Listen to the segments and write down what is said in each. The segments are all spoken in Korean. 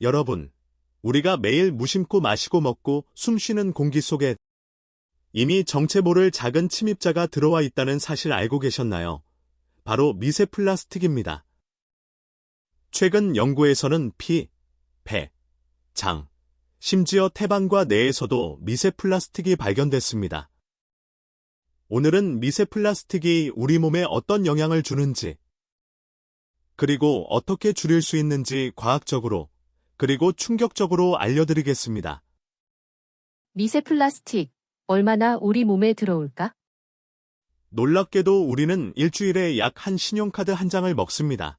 여러분, 우리가 매일 무심코 마시고 먹고 숨 쉬는 공기 속에 이미 정체 모를 작은 침입자가 들어와 있다는 사실 알고 계셨나요? 바로 미세 플라스틱입니다. 최근 연구에서는 피, 배, 장, 심지어 태반과 뇌에서도 미세 플라스틱이 발견됐습니다. 오늘은 미세 플라스틱이 우리 몸에 어떤 영향을 주는지, 그리고 어떻게 줄일 수 있는지 과학적으로, 그리고 충격적으로 알려드리겠습니다. 미세 플라스틱, 얼마나 우리 몸에 들어올까? 놀랍게도 우리는 일주일에 약 한 신용카드 한 장을 먹습니다.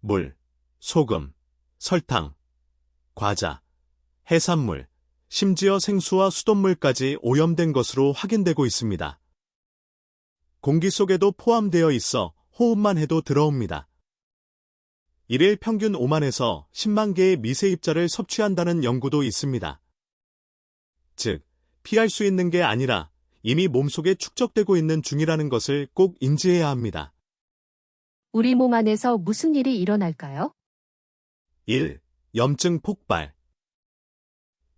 물, 소금, 설탕, 과자, 해산물, 심지어 생수와 수돗물까지 오염된 것으로 확인되고 있습니다. 공기 속에도 포함되어 있어 호흡만 해도 들어옵니다. 일일 평균 5만에서 10만 개의 미세 입자를 섭취한다는 연구도 있습니다. 즉, 피할 수 있는 게 아니라 이미 몸속에 축적되고 있는 중이라는 것을 꼭 인지해야 합니다. 우리 몸 안에서 무슨 일이 일어날까요? 1. 염증 폭발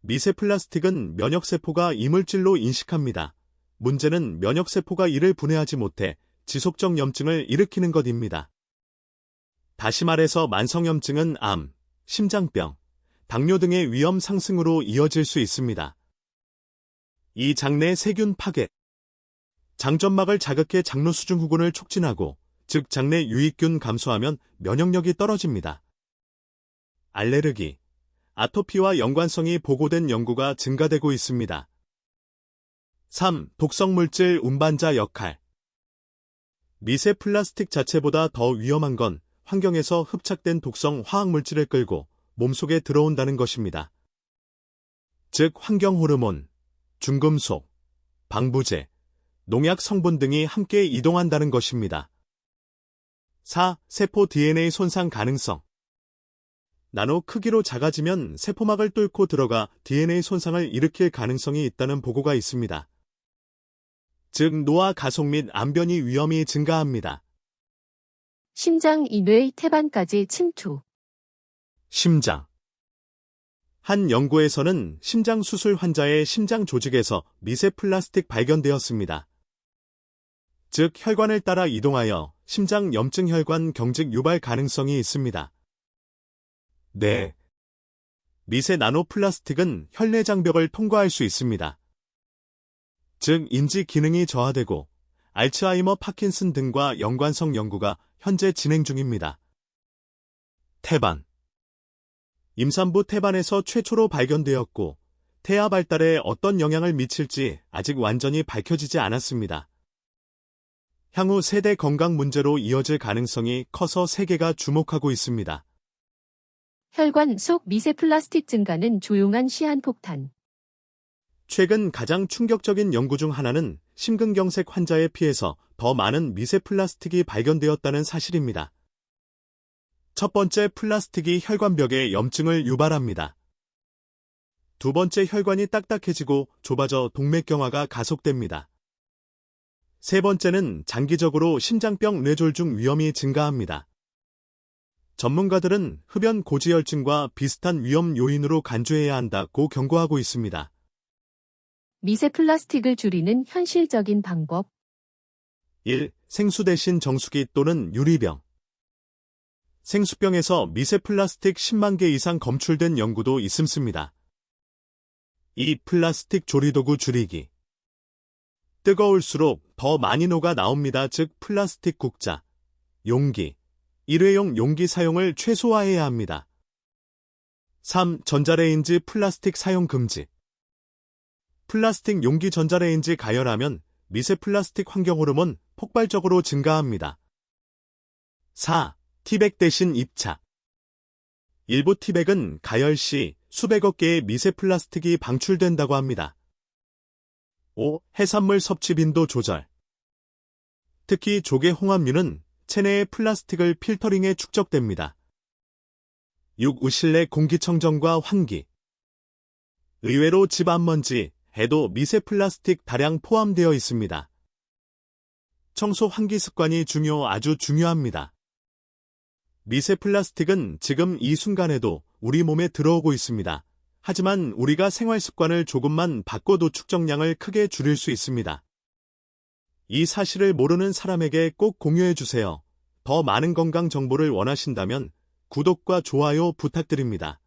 미세 플라스틱은 면역세포가 이물질로 인식합니다. 문제는 면역세포가 이를 분해하지 못해 지속적 염증을 일으키는 것입니다. 다시 말해서 만성염증은 암, 심장병, 당뇨 등의 위험 상승으로 이어질 수 있습니다. 이 장내 세균 파괴 장점막을 자극해 장로 수중 후군을 촉진하고 즉 장내 유익균 감소하면 면역력이 떨어집니다. 알레르기, 아토피와 연관성이 보고된 연구가 증가되고 있습니다. 3. 독성물질 운반자 역할 미세 플라스틱 자체보다 더 위험한 건 환경에서 흡착된 독성 화학물질을 끌고 몸속에 들어온다는 것입니다. 즉 환경 호르몬, 중금속, 방부제, 농약 성분 등이 함께 이동한다는 것입니다. 4. 세포 DNA 손상 가능성 나노 크기로 작아지면 세포막을 뚫고 들어가 DNA 손상을 일으킬 가능성이 있다는 보고가 있습니다. 즉 노화 가속 및 암변이 위험이 증가합니다. 심장, 이뇌, 태반까지 침투. 심장 한 연구에서는 심장 수술 환자의 심장 조직에서 미세 플라스틱 발견되었습니다. 즉 혈관을 따라 이동하여 심장 염증 혈관 경직 유발 가능성이 있습니다. 네. 미세 나노 플라스틱은 혈내 장벽을 통과할 수 있습니다. 즉 인지 기능이 저하되고 알츠하이머 파킨슨 등과 연관성 연구가 현재 진행 중입니다. 태반 임산부 태반에서 최초로 발견되었고 태아 발달에 어떤 영향을 미칠지 아직 완전히 밝혀지지 않았습니다. 향후 세대 건강 문제로 이어질 가능성이 커서 세계가 주목하고 있습니다. 혈관 속 미세 플라스틱 증가는 조용한 시한폭탄. 최근 가장 충격적인 연구 중 하나는 심근경색 환자의 피에서 더 많은 미세 플라스틱이 발견되었다는 사실입니다. 첫 번째 플라스틱이 혈관벽에 염증을 유발합니다. 두 번째 혈관이 딱딱해지고 좁아져 동맥경화가 가속됩니다. 세 번째는 장기적으로 심장병 뇌졸중 위험이 증가합니다. 전문가들은 흡연 고지혈증과 비슷한 위험 요인으로 간주해야 한다고 경고하고 있습니다. 미세 플라스틱을 줄이는 현실적인 방법. 1. 생수 대신 정수기 또는 유리병. 생수병에서 미세 플라스틱 10만 개 이상 검출된 연구도 있음습니다. 2. 플라스틱 조리도구 줄이기. 뜨거울수록 더 많이 녹아 나옵니다. 즉 플라스틱 국자, 용기, 일회용 용기 사용을 최소화해야 합니다. 3. 전자레인지 플라스틱 사용 금지. 플라스틱 용기 전자레인지 가열하면 미세 플라스틱 환경 호르몬 폭발적으로 증가합니다. 4. 티백 대신 입차. 일부 티백은 가열 시 수백억 개의 미세 플라스틱이 방출된다고 합니다. 5. 해산물 섭취 빈도 조절. 특히 조개 홍합류는 체내의 플라스틱을 필터링해 축적됩니다. 6. 우실내 공기청정과 환기. 의외로 집안 먼지, 에도 미세 플라스틱 다량 포함되어 있습니다. 청소 환기 습관이 중요 아주 중요합니다. 미세 플라스틱은 지금 이 순간에도 우리 몸에 들어오고 있습니다. 하지만 우리가 생활 습관을 조금만 바꿔도 축적량을 크게 줄일 수 있습니다. 이 사실을 모르는 사람에게 꼭 공유해 주세요. 더 많은 건강 정보를 원하신다면 구독과 좋아요 부탁드립니다.